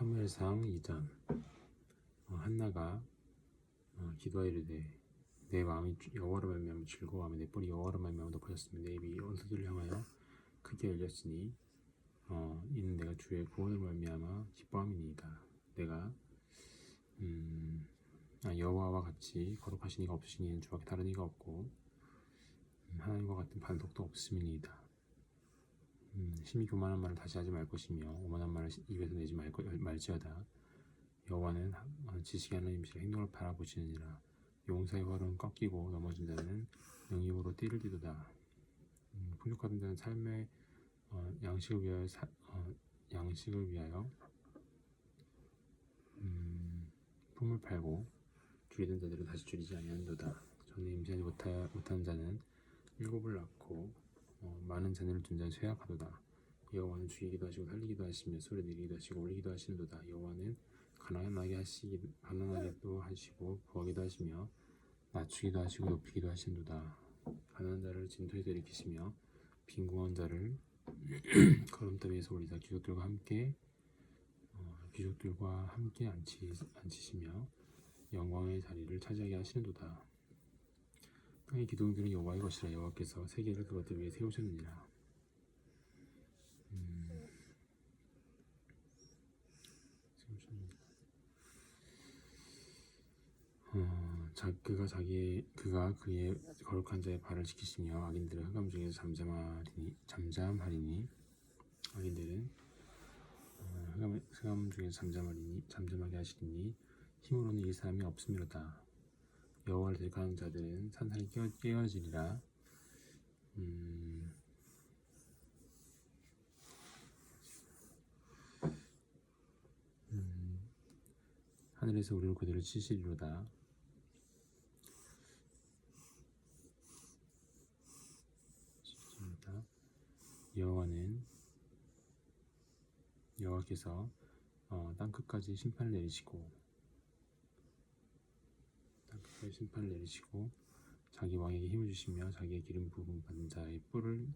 사무엘상 2장. 어, 한나가 어, 기도하 이르되 내 마음이 주- 여호와로 말미암아 즐거워하며 내 뿔이 여호와로 말미암아 높아졌으며 내 입이 원수들을 향하여 크게 열렸으니 어, 이는 내가 주의 구원을 말미암아 기뻐함이니이다. 내가 음, 아, 여호와와 같이 거룩하신 이가 없으시니 주밖에 다른 이가 없고 음, 하나님과 같은 반석도 없음이니이다 음, 심히 교만한 말을 다시 하지 말 것이며 오만한 말을 입에서 내지 말, 거- 말지어다. 여호와는 하- 어, 지식의 하나님이시라 행동을 바라보시느니라. 용사의 활은 꺾이고 넘어진 자는 영입으로 띠를 띠도다. 음, 풍족하던 자는 삶의 어, 양식을 위하여 사, 어, 양식을 위하여 음, 품을 팔고 줄이던 자들은 다시 줄이지 아니한도다. 전에 임신하지 못하, 못한 자는 일곱을 낳고 어, 많은 자녀를 둔 자는 쇠약하도다. 여호와는 죽이기도 하시고 살리기도 하시며 소리 내리기도 하시고 올리기도 하시는도다. 여호와는 가난하게 하시기 가난하게도 하시고 부하기도 하시며 낮추기도 하시고 높이기도 하시는도다. 가난한 자를 진토에서 일으키시며 빈궁한 자를 걸음돌 위에서 올리사 귀족들과 함께 어, 귀족들과 함께 앉히, 앉히시며 영광의 자리를 차지하게 하시는도다 땅의 기둥들은 여호와의 것이라 여호와께서 세계를 그것들 위해 세우셨느니라. 음, 세우셨느니라 어, 자, 그가 자기 그가 그의 거룩한 자의 발을 지키시며 악인들은 흑암 중에서 잠잠하리니 잠잠하리니 악인들은 어, 흑암, 흑암 중에서 잠잠하리니 잠잠하게 하시리니 힘으로는 이 사람이 없음이로다 여호와를 대적하는 자들은 산산이 깨어, 깨어 지리라. 음, 음, 하늘에서 우리를 그대로 치시리로다. 여호와는 여호와께서 어, 땅 끝까지 심판을 내리시고 심판을 내리시고 자기 왕에게 힘을 주시며 자기의 기름 부음 받은 자의 뿔을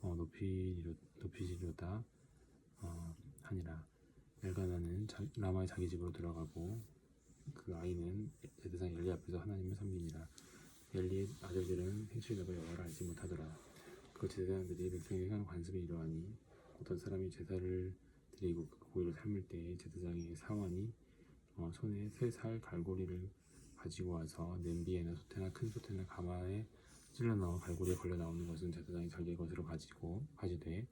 어, 높이리로, 높이시리로다 어, 하니라. 엘가나는 자, 라마의 자기 집으로 들어가고 그 아이는 제사장 엘리 앞에서 하나님을 섬기니라 엘리의 아들들은 행실력을 여호와를 알지 못하더라. 그 제사장들이 백성에게 행하는 관습에 이러하니 어떤 사람이 제사를 드리고 그 고기를 삶을 때에 제사장의 사원이 어, 손에 세살 갈고리를 가지고 와서 냄비에나 소태나 큰 소태나 가마에 찔러 넣어 갈고리에 걸려 나오는 것은 제사장이 자기의 것으로 가지고 가지되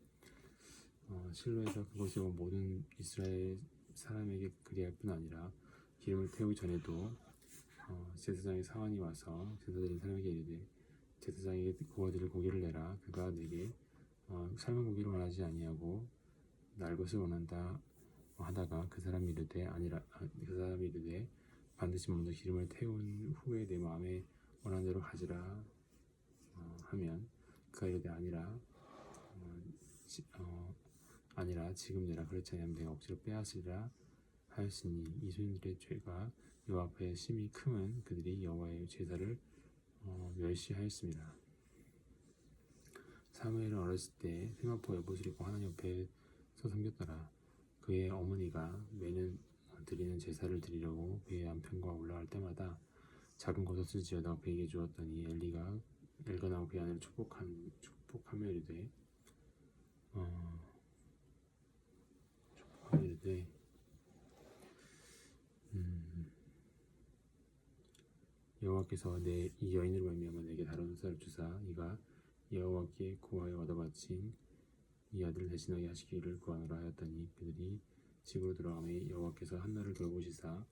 어, 실로에서 그것이 온 모든 이스라엘 사람에게 그리할 뿐 아니라 기름을 태우기 전에도 어, 제사장의 사원이 와서 제사드린 사람에게 이르되 제사장에게 구워드릴 고기를 내라. 그가 내게 어, 삶은 고기를 원하지 아니하고 날 것을 원한다 하다가 그 사람이 이르되 아니라 아, 그 사람이 이르되 반드시 먼저 기름을 태운 후에 내 마음에 원하는 대로 가지라 어, 하면 그가 이르되 아니라 어, 지, 어, 아니라 지금 내라 그렇지 아니하면 내가 억지로 빼앗으리라 하였으니 이 소인들의 죄가 여호와 앞에 심히 크면 그들이 여호와의 제사를 어, 멸시하였습니다. 사무엘은 어렸을 때 세마포 여봇을 입고 하나님 옆에 서 섬겼더라. 그의 어머니가 매년 드리는 제사를 드리려고 그의 남편과 올라갈 때마다 작은 겉옷을 지어다 그에게 주었더니 엘리가 엘가나고 그의 아내를 축복한 축복하며 이르되 어, 축복하며 이르되 음, 여호와께서 내 이 여인을 말미암아 내게 다른 후사를 주사 이가 여호와께 구하여 얻어바친 이 아들을 대신하게 하시기를 구하노라 하였더니 그들이 집으로 들어가매 여호와께서 한나를 돌보시사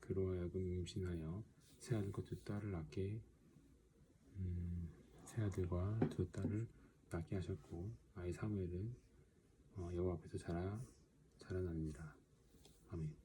그로 하여금 임신하여 세 아들과 두 딸을 낳게 음, 세 아들과 두 딸을 낳게 하셨고 아이 사무엘은 어, 여호와 앞에서 자라 자라나니라 아멘.